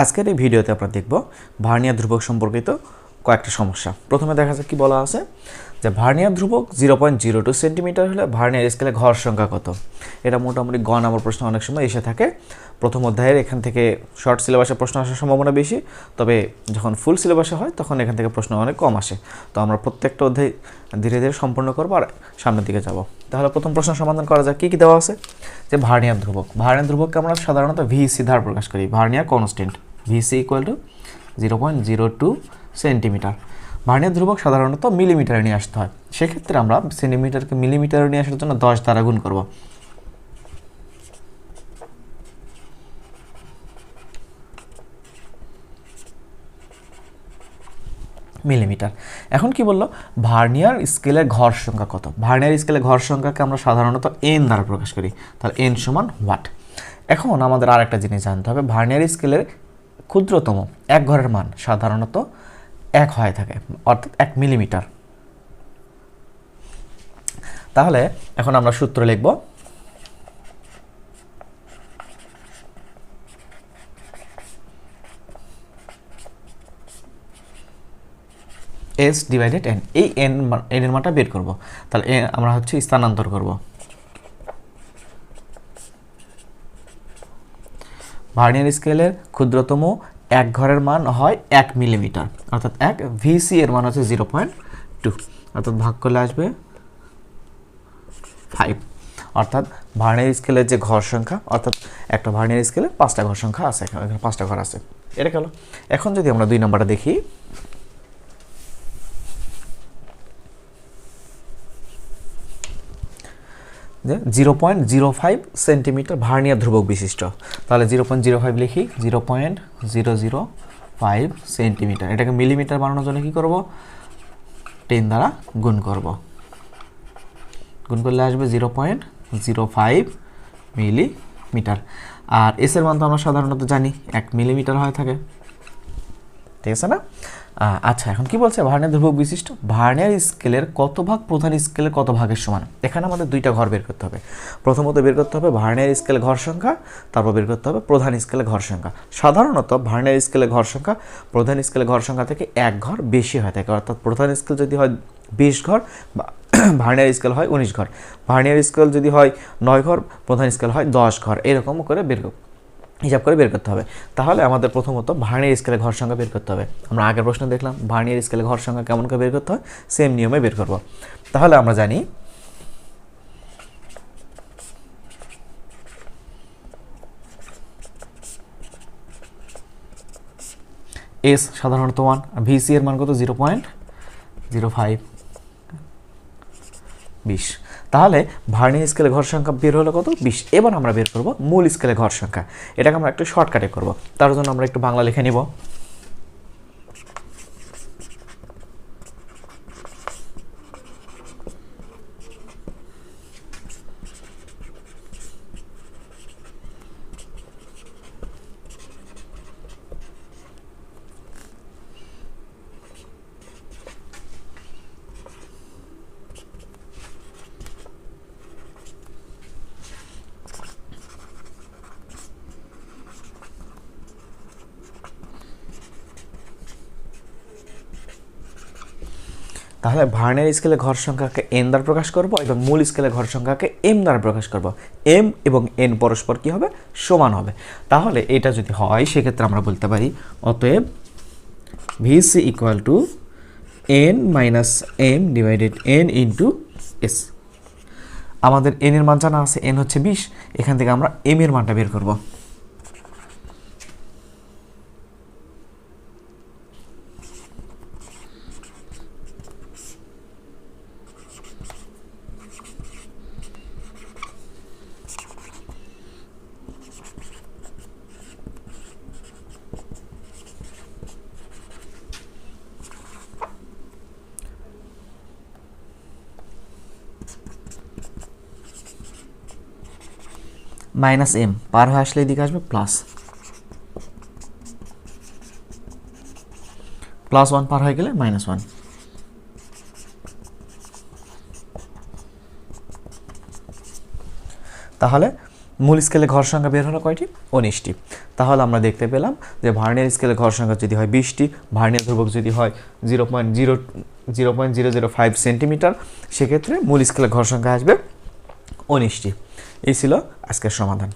আজকের এই ভিডিওতে আমরা দেখব ভার্নিয়ার ধ্রুবক সম্পর্কিত কয়েকটা সমস্যা। প্রথমে দেখা যাক কি বলা আছে যে ভার্নিয়ার ধ্রুবক zero point zero two centimetre হলে ভার্নিয়ার স্কেলে ঘর সংখ্যা কত? এটা মোটামুটি গ নাম্বার প্রশ্ন অনেক সময় এসে থাকে। প্রথম অধ্যায়ের এখান থেকে শর্ট সিলেবাসে প্রশ্ন আসার সম্ভাবনা বেশি। তবে যখন ফুল সিলেবাসে হয়, তখন এখান থেকে প্রশ্ন অনেক কম আসে। তো আমরা প্রত্যেকটা অধ্যায় ধীরে ধীরে সম্পূর্ণ করব আর সামনের দিকে যাব। তাহলে প্রথম প্রশ্ন সমাধান করা যাক। কী কী দেওয়া আছে? যে ভার্নিয়ার ধ্রুবক। ভার্নিয়ার ধ্রুবককে আমরা সাধারণত ভিসি ধার প্রকাশ করি। Vernier constant VC equal to zero point zero two centimetre vernier ধ্রুবক সাধারণত মিলিমিটারে নিয়ে আসতে হয়। সেক্ষেত্রে আমরা সেন্টিমিটারকে মিলিমিটারে নিয়ে আসার জন্য দশ দ্বারা গুণ করব। মিলিমিটার। এখন কি বলল? ভার্নিয়ার স্কেলের ঘর সংখ্যা কত? ভার্নিয়ার স্কেলের ঘর সংখ্যাকে আমরা সাধারণত এন দ্বারা প্রকাশ করি। তাহলে এন সমান হোয়াট এখন আমাদের আর একটা জিনিস জানতে হবে, ভার্নিয়ার স্কেলের ক্ষুদ্রতম এক ঘরের মান সাধারণত এক হয়ে থাকে, অর্থাৎ এক মিলিমিটার। তাহলে এখন আমরা সূত্র লিখব এস ডিভাইডেড এন এই এন এন এর মানটা বের করব। তাহলে আমরা হচ্ছে স্থানান্তর করব। ভার্নিয়ার স্কেলের ক্ষুদ্রতম এক ঘরের মান হয় এক মিলিমিটার। অর্থাৎ এক ভিসি এর মান হচ্ছে জিরো পয়েন্ট টু অর্থাৎ ভাগ করলে আসবে ফাইভ অর্থাৎ ভার্নিয়ার স্কেলের যে ঘর সংখ্যা, অর্থাৎ একটা ভার্নিয়ার স্কেলে পাঁচটা ঘর সংখ্যা আছে, এখানে পাঁচটা ঘর আছে। এটা গেল এখন যদি আমরা দুই নম্বরটা দেখি যে zero point zero five centimetre vernier ধ্রুবক বিশিষ্ট। তাহলে জিরো পয়েন্ট জিরো ফাইভ লিখি zero point zero zero five centimetre এটাকে মিলিমিটার বানানোর জন্য কী করব? টেন দ্বারা গুণ করব। গুণ করলে আসবে zero point zero five millimetre আর এসের মান তো আমরা সাধারণত জানি, এক মিলিমিটার হয়ে থাকে। ঠিক আছে না? আচ্ছা এখন কি বলছে? ভার্নিয়ার ধ্রুবক বিশিষ্ট। ভার্নিয়ার স্কেলের কত ভাগ, প্রধান স্কেলের কত ভাগের সমান? এখানে আমাদের দুইটা ঘর বের করতে হবে। প্রথমত বের করতে হবে ভার্নিয়ার স্কেলে ঘর সংখ্যা, তারপর বের করতে হবে প্রধান স্কেলে ঘর সংখ্যা। সাধারণত ভার্নিয়ার স্কেলে ঘর সংখ্যা, প্রধান স্কেলে ঘর সংখ্যা থেকে এক ঘর বেশি হয়ে থাকে। অর্থাৎ প্রধান স্কেল যদি হয় বিশ ঘর, বা ভার্নিয়ার স্কেল হয় উনিশ ঘর। ভার্নিয়ার স্কেল যদি হয় নয় ঘর, প্রধান স্কেল হয় দশ ঘর। এরকম করে বের হিসাব করে বের করতে হবে। তাহলে আমাদের প্রথমত ভার্নিয়ার স্কেলে ঘর সংখ্যা বের করতে হবে। আমরা আগের প্রশ্ন দেখলাম, ভার্নিয়ার স্কেলে ঘর সংখ্যা কেমন করে বের করতে হয়? সেম নিয়মে বের করব। তাহলে আমরা জানি এস সাধারণত ওয়ান ভিসি এর মান কত? জিরো পয়েন্ট জিরো ফাইভ বিশ। তাহলে ভার্নি স্কেলে ঘর সংখ্যা বের হলো কত? বিশ। এবার আমরা বের করব মূল স্কেলে ঘর সংখ্যা। এটাকে আমরা একটু শর্টকাটে করব। তার জন্য আমরা একটু বাংলা লিখে নিব। তাহলে ভার্নিয়ার স্কেলে ঘর সংখ্যাকে এন দ্বারা প্রকাশ করব এবং মূল স্কেলে ঘর সংখ্যাকে এম দ্বারা প্রকাশ করব। এম এবং এন পরস্পর কি হবে? সমান হবে। তাহলে এটা যদি হয়, সেক্ষেত্রে আমরা বলতে পারি, অতএব VC equal to N minus M divided N into S আমাদের এন এর মান জানা আছে এন হচ্ছে বিশ। এখান থেকে আমরা এম এর মানটা বের করব। মাইনাস এম, পার হয়ে আসলে এদিকে আসবে প্লাস। প্লাস ওয়ান পার হয়ে গেলে মাইনাস ওয়ান। তাহলে মূল স্কেলে ঘর সংখ্যা বের হলো কয়টি? উনিশটি। তাহলে আমরা দেখতে পেলাম যে ভার্নিয়ার স্কেলের ঘর সংখ্যা যদি হয় বিশটি, ভার্নিয়ার ধ্রুবক যদি হয় zero point zero zero point zero zero five centimetre, সেক্ষেত্রে মূল স্কেলের ঘর সংখ্যা আসবে উনিশটি। এই ছিল আজকের সমাধান।